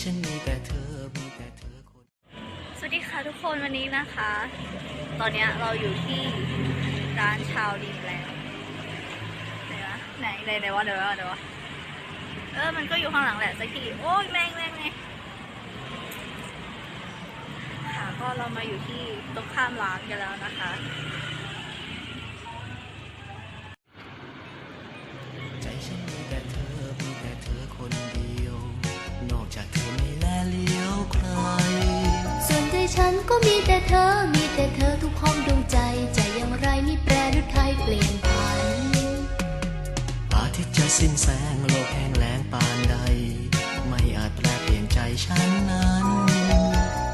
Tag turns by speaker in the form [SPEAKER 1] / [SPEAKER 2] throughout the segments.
[SPEAKER 1] ฉันมีแต่เธอ มีแต่เธอคน
[SPEAKER 2] สวัสดีค่ะทุกคนวันนี้นะคะ ตอนเนี้ยเราอยู่ที่ร้านชาวดีแลนด์ไหนวะไหนไหนไหนวะเดี๋ยววะเดี๋ยววะเออมันก็อยู่ข้างหลังแหละสักทีโอ้ยแม่งแม่งแมงค่ะก็เรามาอยู่ที่ตรงข้ามร้านกันแล้วนะคะ
[SPEAKER 1] ก็มีแต่
[SPEAKER 3] เธอ มีแต่เธอทุกห้องดวงใจ ใจอย่างไรไม่แปรหรือไทยเปลี่ยนผัน
[SPEAKER 1] อาทิตย์จะสิ้นแสงโลกแห้งแล้งปานใด ไม่อาจแปลเปลี่ยนใจฉันนั้น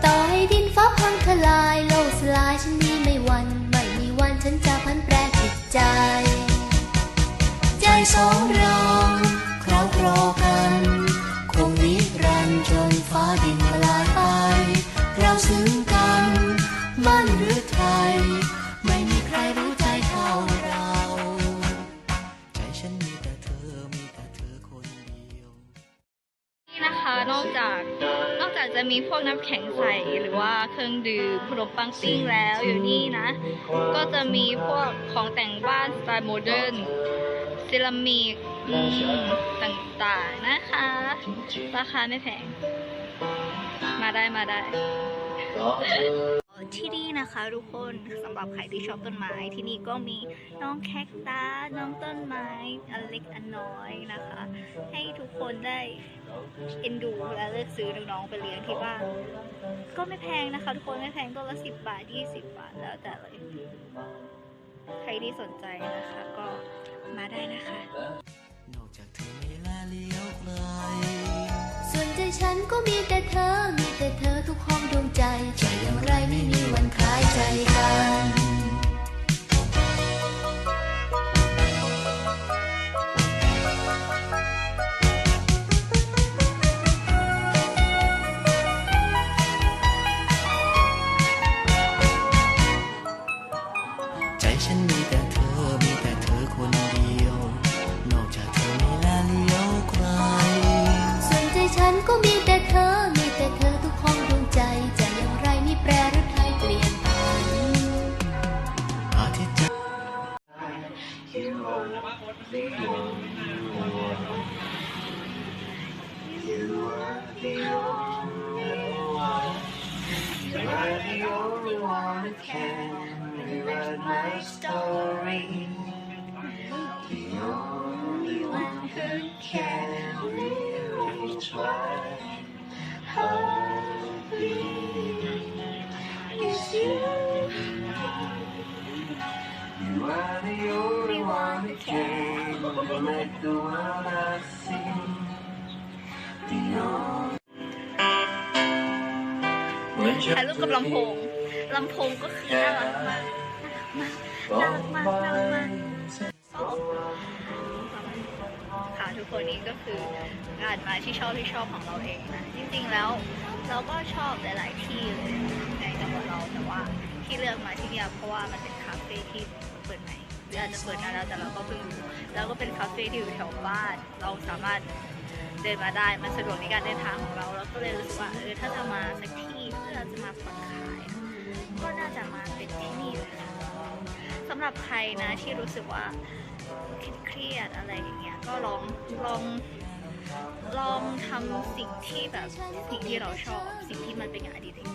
[SPEAKER 3] ต่อให้ดินฟ้าพังทลายโลกสลายฉันนี้ไม่หวัน ไม่มีวันฉันจะพันแปรจิตใจ
[SPEAKER 1] ใจสองเราคราวครอกัน อ
[SPEAKER 2] กจากนอกจากจะมีพวกน้ำแข็งใสหรือว่าเครื่องดื่มขนมปังปิ้งแล้วอยู่นี่นะ ก็จะมีพวกของแต่งบ้านสไตล์โมเดิร์นเซรามิกต่างๆนะคะ ราคาไม่แพง มาได้มาได้ ที่นี่นะคะทุกคนสำหรับใครที่ชอบต้นไม้ ที่นี่ก็มีน้องแคคตัสน้องต้นไม้อันเล็กอันน้อยนะคะ ให้ทุกคนได้เอ็นดูและเลือกซื้อน้องๆไปเลี้ยงที่บ้านก็ไม่แพงนะคะ ทุกคนไม่แพงตัวละสิบบาทยี่สิบบาทแล้วแต่เลยใครที่สนใจนะคะก็มาได้นะคะ
[SPEAKER 1] ก็มีแต่
[SPEAKER 3] เธอ มีแต่เธอทุกห้องดวงใจใจอย่างไรไม่มีวันคล้ายใจกัน my story. The only one
[SPEAKER 1] who can reach my heartbeat is you.
[SPEAKER 4] You are the only one who can make the world I sing. The only
[SPEAKER 2] ถ่ายรูปกับลำโพง ลำโพงก็คือน่ารักมาก น่ารักมากน่ารักมากค่ะทุกคนนี้ก็คือการมาที่ชอบที่ชอบของเราเองนะจริงๆแล้วเราก็ชอบหลาย ๆ ที่เลยในจังหวัดเราแต่ว่าที่เลือกมาที่เนี่เพราะว่ามันเป็นคาเฟ่ที่เปิดใหม่หรืออาจจะเปิดนานแล้วแต่เราก็เพิ่งรู้แล้วก็เป็นคาเฟ่ที่อยู่แถวบ้าน เราสามารถเดินมาได้ มันสะดวกในการเดินทางของเราเราก็เลยรู้สึกว่าเออถ้าจะมาสักที่เพื่อจะมาผ่อนคลาย ก็น่าจะมาเป็นที่นี่เลยค่ะำหรับใครนะที่รู้สึกว่าเครียดอะไรอย่างเงี้ยก็ลองลองลองทำสิ่งที่แบบสิ่งที่เราชอบ สิ่งที่มันเป็นงานอดิเรก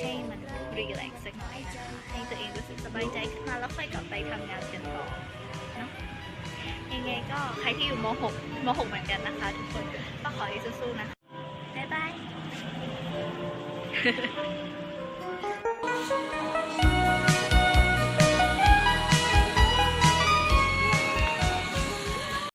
[SPEAKER 2] ให้มันรีแลกซ์สักหน่อยนะคะให้ตัวเองรู้สึกสบายใจขึ้นมาแล้วค่อยกลับไปทำงานกันต่อเนาะยังไงก็ใครที่อยู่ม .6 ม .6 เหมือนกันนะคะ ทุกคนก็ขอให้สู้ๆนะคะบ๊ายบาย